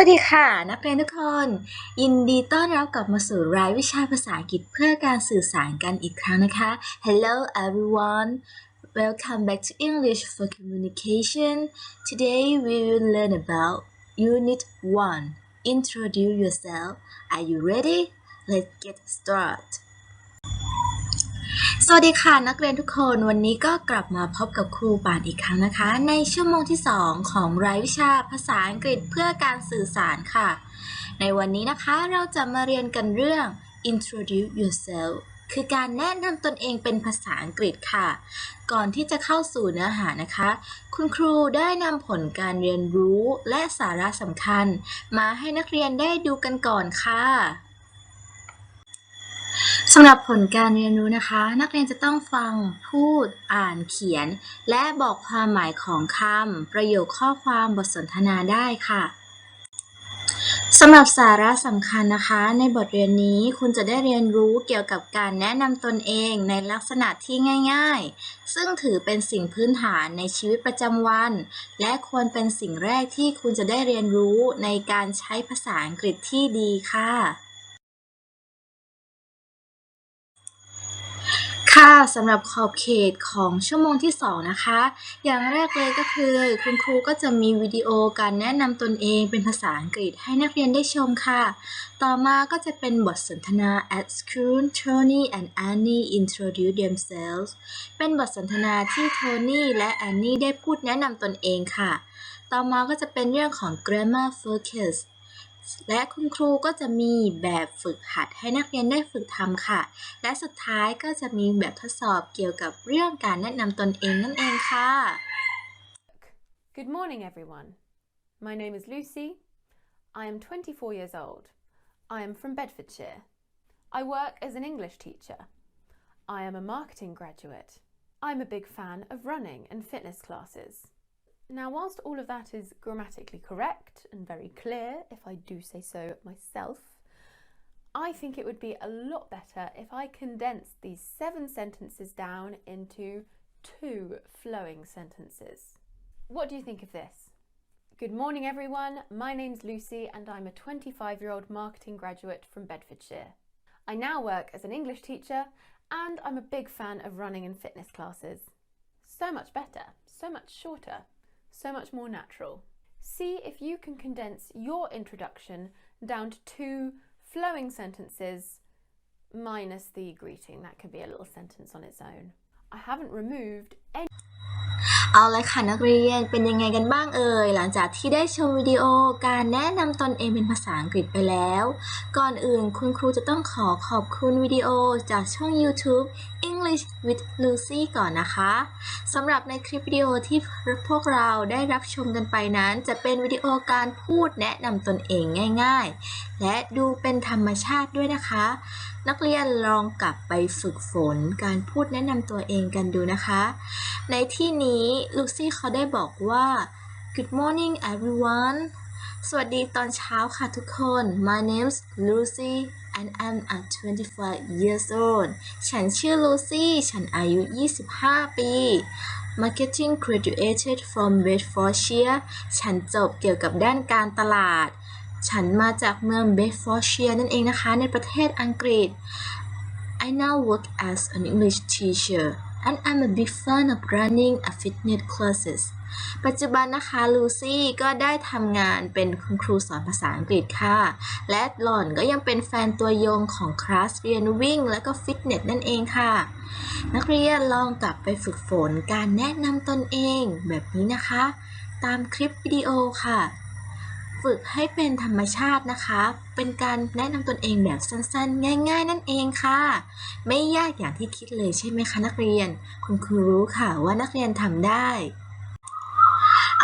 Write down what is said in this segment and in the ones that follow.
วัสดีค่ะ นักเรียนทุกคน ยินดีต้อนรับกลับมาสู่รายวิชาภาษาอังกฤษเพื่อการสื่อสารกันอีกครั้งนะคะ Hello everyone Welcome back to English for Communication Today we will learn about Unit 1 Introduce yourself Are you ready? Let's get started สวัสดีค่ะนักเรียนทุกคนวันนี้ก็กลับมาพบกับครูป่านอีกครั้งนะคะ ในชั่วโมงที่ 2 ของรายวิชาภาษาอังกฤษเพื่อการสื่อสารค่ะ ในวันนี้นะคะเราจะมาเรียนกันเรื่อง introduce yourself คือการแนะนำตนเองเป็นภาษาอังกฤษค่ะ ก่อนที่จะเข้าสู่เนื้อหานะคะ คุณครูได้นำผลการเรียนรู้และสาระสำคัญ มาให้นักเรียนได้ดูกันก่อนค่ะ สำหรับผลการเรียนรู้นะคะ นักเรียนจะต้องฟังพูดอ่านเขียน และบอกความหมายของคำประโยคข้อความบทสนทนาได้ค่ะสำหรับสาระสำคัญนะคะ ในบทเรียนนี้คุณจะได้เรียนรู้เกี่ยวกับการแนะนำตนเองในลักษณะที่ง่าย ๆ ซึ่งถือเป็นสิ่งพื้นฐานในชีวิตประจำวัน และควรเป็นสิ่งแรกที่คุณจะได้เรียนรู้ในการใช้ภาษาอังกฤษที่ดีค่ะ ค่ะสำหรับขอบเขตของชั่วโมงที่ 2 นะคะ อย่างแรกเลยก็คือ คุณครูก็จะมีวิดีโอการแนะนำตนเองเป็นภาษาอังกฤษให้นักเรียนได้ชมค่ะ ต่อมาก็จะเป็นบทสนทนา at school Tony and Annie introduce themselves เป็นบทสนทนาที่โทนี่และแอนนี่ได้พูดแนะนำตนเองค่ะ ต่อมาก็จะเป็นเรื่องของ grammar focus และคุณครูก็จะมีแบบฝึกหัดให้นักเรียนได้ฝึกทำค่ะ และสุดท้ายก็จะมีแบบทดสอบเกี่ยวกับเรื่องการแนะนำตนเองนั่นเองค่ะ Good morning, everyone. My name is Lucy. I am 24 years old. I am from Bedfordshire. I work as an English teacher. I am a marketing graduate. I'm a big fan of running and fitness classes. Now, whilst all of that is grammatically correct and very clear, if I do say so myself, I think it would be a lot better if I condensed these seven sentences down into two flowing sentences. What do you think of this? Good morning, everyone. My name's Lucy, and I'm a 25 year old marketing graduate from Bedfordshire. I now work as an English teacher, and I'm a big fan of running and fitness classes. So much better, so much shorter, so much more natural. See if you can condense your introduction down to two flowing sentences minus the greeting. That could be a little sentence on its own. I haven't removed any. เอาลยค่ะนักเรียนเป็นยังไงกันบ้างเอ่ยหลังจากที่ได้ชมวิดีโอการแนะนำตนเองเป็นภาษาอังกฤษไปแล้ว ก่อนอื่นคุณครูจะต้องขอขอบคุณวิดีโอจากช่อง YouTube English with Lucy ก่อนนะคะสำหรับในคลิปวิดีโอที่พวกเราได้รับชมกันไปนั้น จะเป็นวิดีโอการพูดแนะนำตนเองง่าย ๆ และดูเป็นธรรมชาติด้วยนะคะ นักเรียนลองกลับไปฝึกฝนการพูดแนะนำตัวเองกันดูนะคะ ในที่นี้ลูซี่เขาได้บอกว่า Good morning everyone สวัสดีตอนเช้าค่ะทุกคน My name's Lucy and I'm a 25 years old ฉันชื่อ Lucy ฉันอายุ 25 ปี Marketing graduated from Bedfordshire ฉันจบเกี่ยวกับด้านการตลาด ฉันมาจากเมือง Bedfordshire นั่นเองนะคะ ในประเทศอังกฤษ I now work as an English teacher and I'm a big fan of running a fitness classes ปัจจุบันนะคะลูซี่ก็ได้ทำงานเป็นคุณครูสอนภาษาอังกฤษค่ะ และหล่อนก็ยังเป็นแฟนตัวยงของคลาสเรียนวิ่งและก็ฟิตเนสนั่นเองค่ะ นักเรียนลองกลับไปฝึกฝนการแนะนำตนเองแบบนี้นะคะ ตามคลิปวิดีโอค่ะ ฝึกให้เป็นธรรมชาตินะคะ เป็นการแนะนำตนเองแบบสั้นๆ ง่าย ๆ นั่นเองค่ะ ไม่ยากอย่างที่คิดเลยใช่ไหมคะนักเรียน คุณครูรู้ค่ะว่านักเรียนทำได้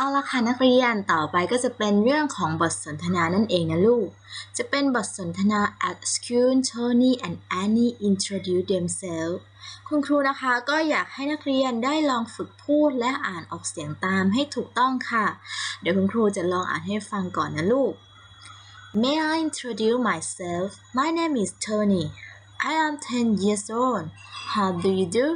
เอาละค่ะนักเรียนต่อไปก็จะเป็นเรื่องของบทสนทนานั่นเองนะลูก จะเป็นบทสนทนา at school Tony and Annie introduce themselves คุณครูนะคะก็อยากให้นักเรียนได้ลองฝึกพูดและอ่านออกเสียงตามให้ถูกต้องค่ะ เดี๋ยวคุณครูจะลองอ่านให้ฟังก่อนนะลูก May I introduce myself? My name is Tony. I am 10 years old. How do you do?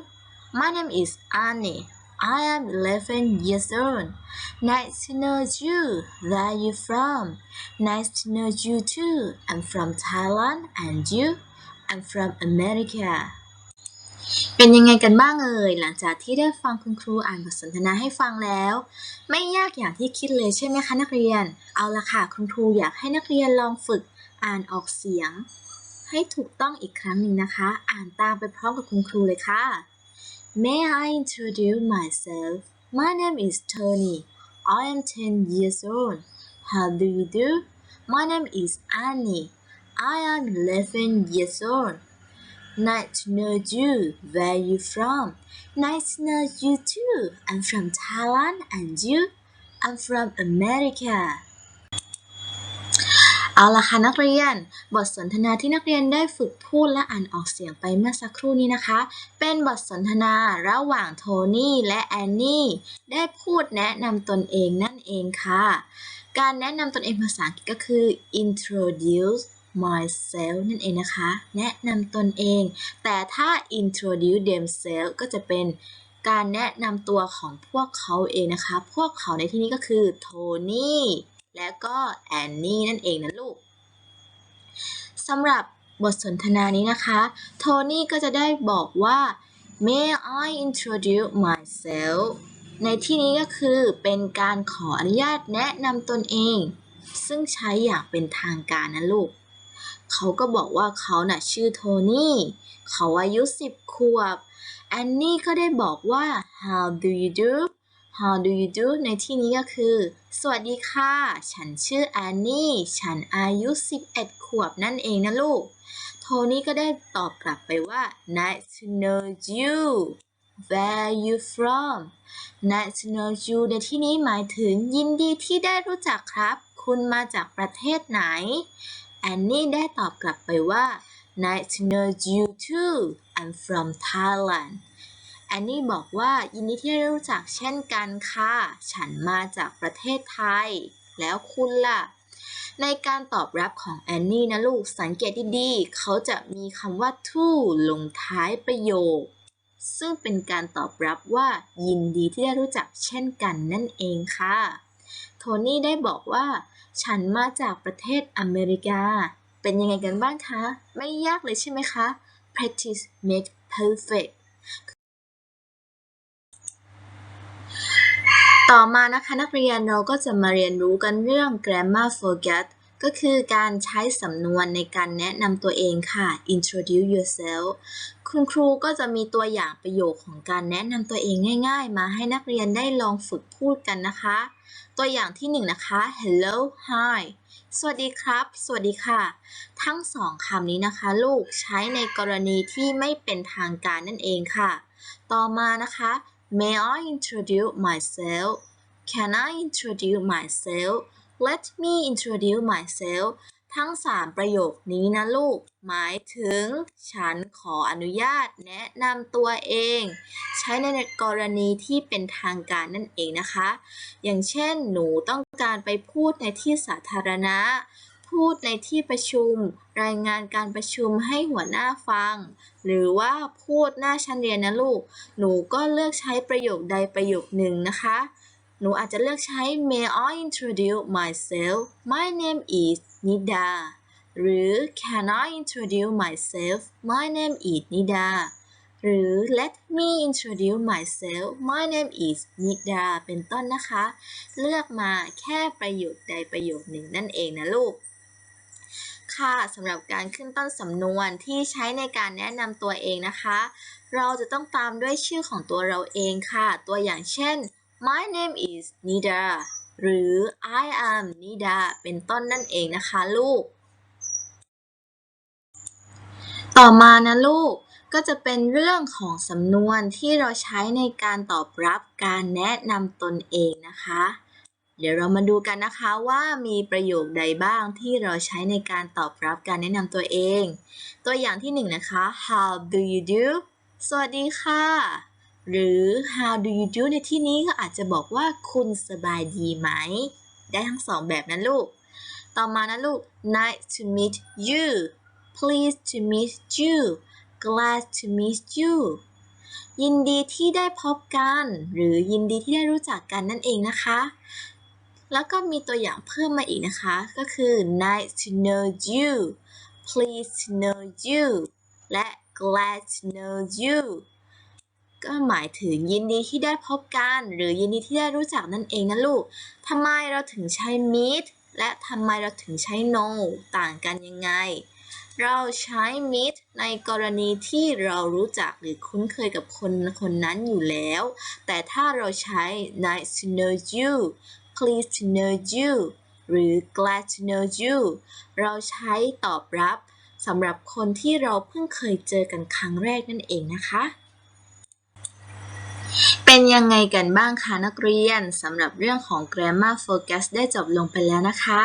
My name is Annie. I am 11 years old. Nice to know you. Where are you from? Nice to know you too. I'm from Thailand. And you? I'm from America. เป็นยังไงกันบ้างเอ่ยหลังจากที่ได้ฟังคุณครูอ่านบทสนทนาให้ฟังแล้ว ไม่ยากอย่างที่คิดเลยใช่ไหมคะนักเรียน เอาละค่ะคุณครูอยากให้นักเรียนลองฝึกอ่านออกเสียง ให้ถูกต้องอีกครั้งหนึ่งนะคะ อ่านตามไปพร้อมกับคุณครูเลยค่ะ May I introduce myself? My name is Tony. I am 10 years old. How do you do? My name is Annie. I am 11 years old. Nice to know you. Where are you from? Nice to know you too. I'm from Thailand. And you? I'm from America. เอาละค่ะนักเรียน บทสนทนาที่นักเรียนได้ฝึกพูดและอ่านออกเสียงไปเมื่อสักครู่นี้นะคะ เป็นบทสนทนาระหว่างโทนี่และแอนนี่ได้พูดแนะนำตนเองนั่นเองค่ะ การแนะนำตนเองภาษาอังกฤษก็คือ introduce myself นั่นเองนะคะ แนะนำตนเอง แต่ถ้า introduce themselves ก็จะเป็นการแนะนำตัวของพวกเขาเองนะคะ พวกเขาในที่นี้ก็คือโทนี่ และก็แอนนี่นั่นเองนะลูกสำหรับบทสนทนานี้นะคะ โทนี่ก็จะได้บอกว่า May I introduce myself ในที่นี้ก็คือเป็นการขออนุญาตแนะนำตนเอง ซึ่งใช้อย่างเป็นทางการนะลูก เขาก็บอกว่าเขาน่ะชื่อโทนี่ เขาอายุ 10 ขวบแอนนี่ก็ได้บอกว่า How do you do How do you do ในที่นี้ก็คือ สวัสดีค่ะ ฉันชื่อแอนนี่ ฉันอายุ 11 ขวบนั่นเองนะลูก โทนี่ก็ได้ตอบกลับไปว่า Nice to know you Where are you from Nice to know you ในที่นี้หมายถึงยินดีที่ได้รู้จักครับ คุณมาจากประเทศไหน แอนนี่ได้ตอบกลับไปว่า Nice to know you too I'm from Thailand แอนนี่บอกว่ายินดีที่ได้รู้จักเช่นกันค่ะ ฉันมาจากประเทศไทย แล้วคุณล่ะ ในการตอบรับของแอนนี่นะลูกสังเกตดีๆ เขาจะมีคำว่า to ลงท้ายประโยค ซึ่งเป็นการตอบรับว่า ยินดีที่ได้รู้จักเช่นกันนั่นเองค่ะ โทนี่ได้บอกว่า ฉันมาจากประเทศอเมริกา เป็นยังไงกันบ้างคะ ไม่ยากเลยใช่ไหมคะ practice make perfect ต่อมานะคะนักเรียนเราก็จะมาเรียนรู้กันเรื่อง grammar forget ก็คือการใช้สำนวนในการแนะนำตัวเองค่ะ introduce yourself คุณครูก็จะมีตัวอย่างประโยคของการแนะนำตัวเองง่ายๆ มาให้นักเรียนได้ลองฝึกพูดกันนะคะ ตัวอย่างที่หนึ่งนะคะ hello hi สวัสดีครับ สวัสดีค่ะ ทั้งสองคำนี้นะคะ ลูกใช้ในกรณีที่ไม่เป็นทางการนั่นเองค่ะ ต่อมานะคะ May I introduce myself Can I introduce myself Let me introduce myself ทั้ง 3 ประโยคนี้นะลูก หมายถึง ฉันขออนุญาตแนะนำตัวเอง ใช้ในกรณีที่เป็นทางการนั่นเองนะคะ อย่างเช่น หนูต้องการไปพูดในที่สาธารณะ พูดในที่ประชุม รายงานการประชุมให้หัวหน้าฟัง หรือว่าพูดหน้าชั้นเรียนนะลูก หนูก็เลือกใช้ประโยคใดประโยคหนึ่งนะคะ หนูอาจจะเลือกใช้ May I introduce myself My name is Nida หรือ Can I introduce myself My name is Nida หรือ Let me introduce myself My name is Nida เป็นต้นนะคะ เลือกมาแค่ประโยคใดประโยคหนึ่งนั่นเองนะลูก ค่ะสำหรับการขึ้นต้นสำนวนที่ใช้ในการแนะนำตัวเองนะคะ เราจะต้องตามด้วยชื่อของตัวเราเองค่ะ ตัวอย่างเช่น My name is Nida หรือ I am Nida เป็นต้นนั่นเองนะคะลูก ต่อมานะลูกก็จะเป็นเรื่องของสำนวนที่เราใช้ในการตอบรับการแนะนำตนเองนะคะ เดี๋ยวเรามาดูกันนะคะว่ามีประโยคใดบ้างที่เราใช้ในการตอบรับการแนะนำตัวเอง ตัวอย่างที่หนึ่งนะคะ How do you do สวัสดีค่ะ หรือ How do you do ในที่นี้ก็อาจจะบอกว่าคุณสบายดีไหม ได้ทั้งสองแบบนะลูก ต่อมานะลูก Nice to meet you Pleased to meet you Glad to meet you ยินดีที่ได้พบกัน หรือยินดีที่ได้รู้จักกันนั่นเองนะคะ แล้วก็มีตัวอย่างเพิ่มมาอีกนะคะ ก็คือ nice to know you pleased to know you และ glad to know you ก็หมายถึงยินดีที่ได้พบกัน หรือยินดีที่ได้รู้จักนั่นเองนะลูกทำไมเราถึงใช้ meet และทำไมเราถึงใช้ know ต่างกันยังไง เราใช้ meet ในกรณีที่เรารู้จักหรือคุ้นเคยกับคนคนนั้นอยู่แล้ว แต่ถ้าเราใช้ nice to know you pleased to know you หรือ glad to know you เราใช้ตอบรับสำหรับคนที่เราเพิ่งเคยเจอกันครั้งแรกนั่นเองนะคะ เป็นยังไงกันบ้างคะนักเรียนสำหรับเรื่องของ grammar focus ได้จบลงไปแล้วนะคะ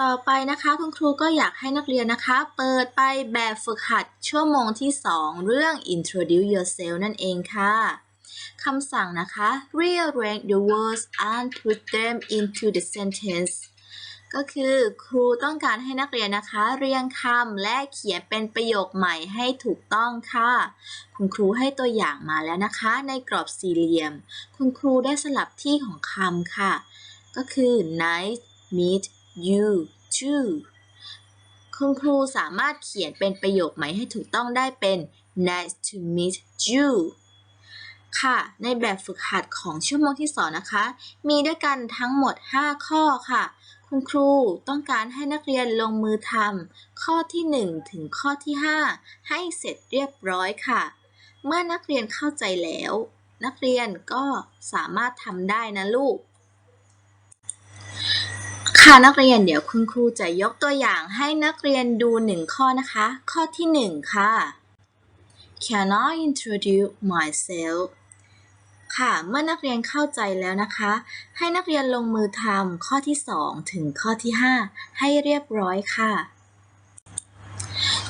ต่อไปนะคะคุณครูก็อยากให้นักเรียนนะคะ เปิดไปแบบฝึกหัดชั่วโมงที่ 2 เรื่อง introduce yourself นั่นเองค่ะ คำสั่งนะคะ rearrange the words and put them into the sentence ก็คือครูต้องการให้นักเรียนนะคะ เรียงคำและเขียนเป็นประโยคใหม่ให้ถูกต้องค่ะ คุณครูให้ตัวอย่างมาแล้วนะคะ ในกรอบสี่เหลี่ยม คุณครูได้สลับที่ของคำค่ะ ก็คือ nice meet you too คุณครูสามารถเขียนเป็นประโยคใหม่ให้ถูกต้องได้เป็น nice to meet you ค่ะ ในแบบฝึกหัดของชั่วโมงที่สองนะคะ มีด้วยกันทั้งหมด 5 ข้อค่ะ คุณครูต้องการให้นักเรียนลงมือทำข้อที่ 1 ถึงข้อที่ 5 ให้เสร็จเรียบร้อยค่ะ เมื่อนักเรียนเข้าใจแล้ว นักเรียนก็สามารถทำได้นะลูก ค่ะนักเรียนเดี๋ยวคุณครูจะยกตัวอย่างให้นักเรียนดูหนึ่งข้อนะคะ ข้อที่หนึ่งค่ะ Can I introduce myself ค่ะ เมื่อนักเรียนเข้าใจแล้วนะคะ ให้นักเรียนลงมือทำข้อที่ 2 ถึงข้อที่ 5 ให้เรียบร้อยค่ะ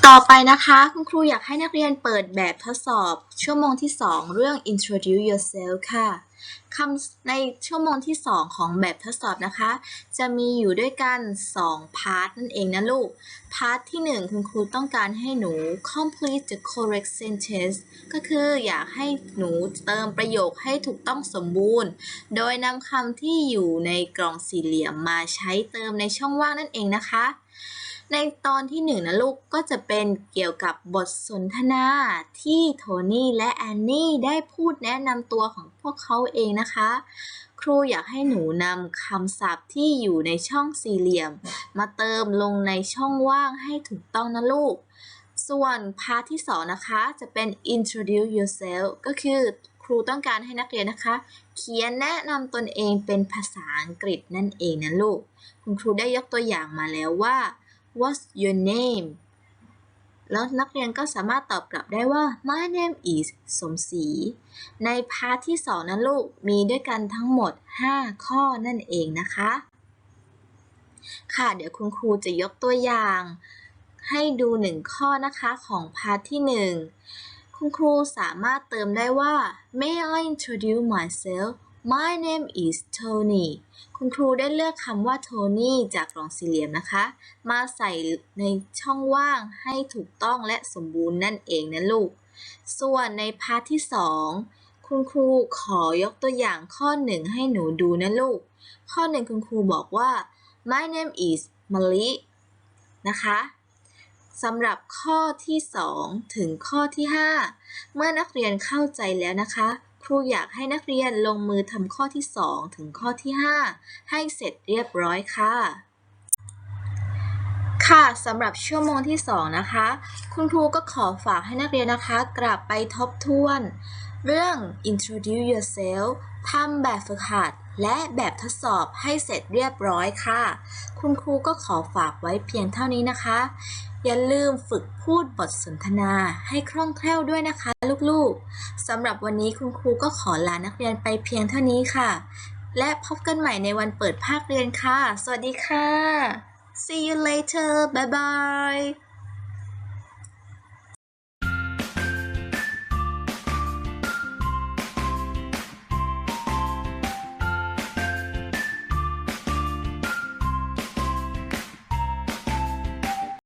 ต่อไปนะคะ คุณครูอยากให้นักเรียนเปิดแบบทดสอบ ชั่วโมงที่ 2 เรื่อง introduce yourself ค่ะ คำในชั่วโมงที่ 2 ของแบบทดสอบนะคะ จะมีอยู่ด้วยกัน 2 พาร์ทนั่นเองนะลูก พาร์ทที่ 1 คุณครูต้องการให้หนู complete the correct sentence ก็คืออยากให้หนูเติมประโยคให้ถูกต้องสมบูรณ์ โดยนำคำที่อยู่ในกล่องสี่เหลี่ยมมาใช้เติมในช่องว่างนั่นเองนะคะ ในตอนที่หนึ่งนะลูกก็จะเป็นเกี่ยวกับบทสนทนาที่โทนี่และแอนนี่ได้พูดแนะนำตัวของพวกเขาเองนะคะ ครูอยากให้หนูนำคำศัพท์ที่อยู่ในช่องสี่เหลี่ยม มาเติมลงในช่องว่างให้ถูกต้องนะลูก ส่วนพาร์ทที่สองนะคะจะเป็น introduce yourself ก็คือครูต้องการให้นักเรียนนะคะ เขียนแนะนำตนเองเป็นภาษาอังกฤษนั่นเองนะลูก คุณครูได้ยกตัวอย่างมาแล้วว่า What's your name แล้วนักเรียนก็สามารถตอบกลับได้ว่า My name is สมศรีในพาร์ทที่2นะลูก มีด้วยกันทั้งหมด 5 ข้อนั่นเองนะคะ ค่ะเดี๋ยวคุณครูจะยกตัวอย่าง ให้ดู1ข้อนะคะของพาร์ทที่1คุณครูสามารถเติมได้ว่า May I introduce myself My name is Tony คุณครูได้เลือกคำว่า Tony จากกล่องสี่เหลี่ยมนะคะ มาใส่ในช่องว่างให้ถูกต้องและสมบูรณ์นั่นเองนะลูก ส่วนในพาร์ทที่ 2 คุณครูขอยกตัวอย่างข้อหนึ่งให้หนูดูนะลูก ข้อหนึ่งคุณครูบอกว่า My name is Mali นะคะสำหรับข้อที่ 2 ถึงข้อที่ 5 เมื่อนักเรียนเข้าใจแล้วนะคะ ครูอยากให้นักเรียนลงมือทำข้อที่ 2 ถึงข้อที่ 5 ให้เสร็จเรียบร้อยค่ะ ค่ะสำหรับชั่วโมงที่ 2 นะคะ คุณครูก็ขอฝากให้นักเรียนนะคะกลับไปทบทวน เรื่อง introduce yourself ทำแบบฝึกหัดและแบบทดสอบให้เสร็จเรียบร้อยค่ะ คุณครูก็ขอฝากไว้เพียงเท่านี้นะคะ อย่าลืมฝึกพูดบทสนทนาให้คล่องแคล่วด้วยนะคะลูกๆสำหรับวันนี้คุณครูก็ขอลานักเรียนไปเพียงเท่านี้ค่ะ และพบกันใหม่ในวันเปิดภาคเรียนค่ะ สวัสดีค่ะ see you later bye bye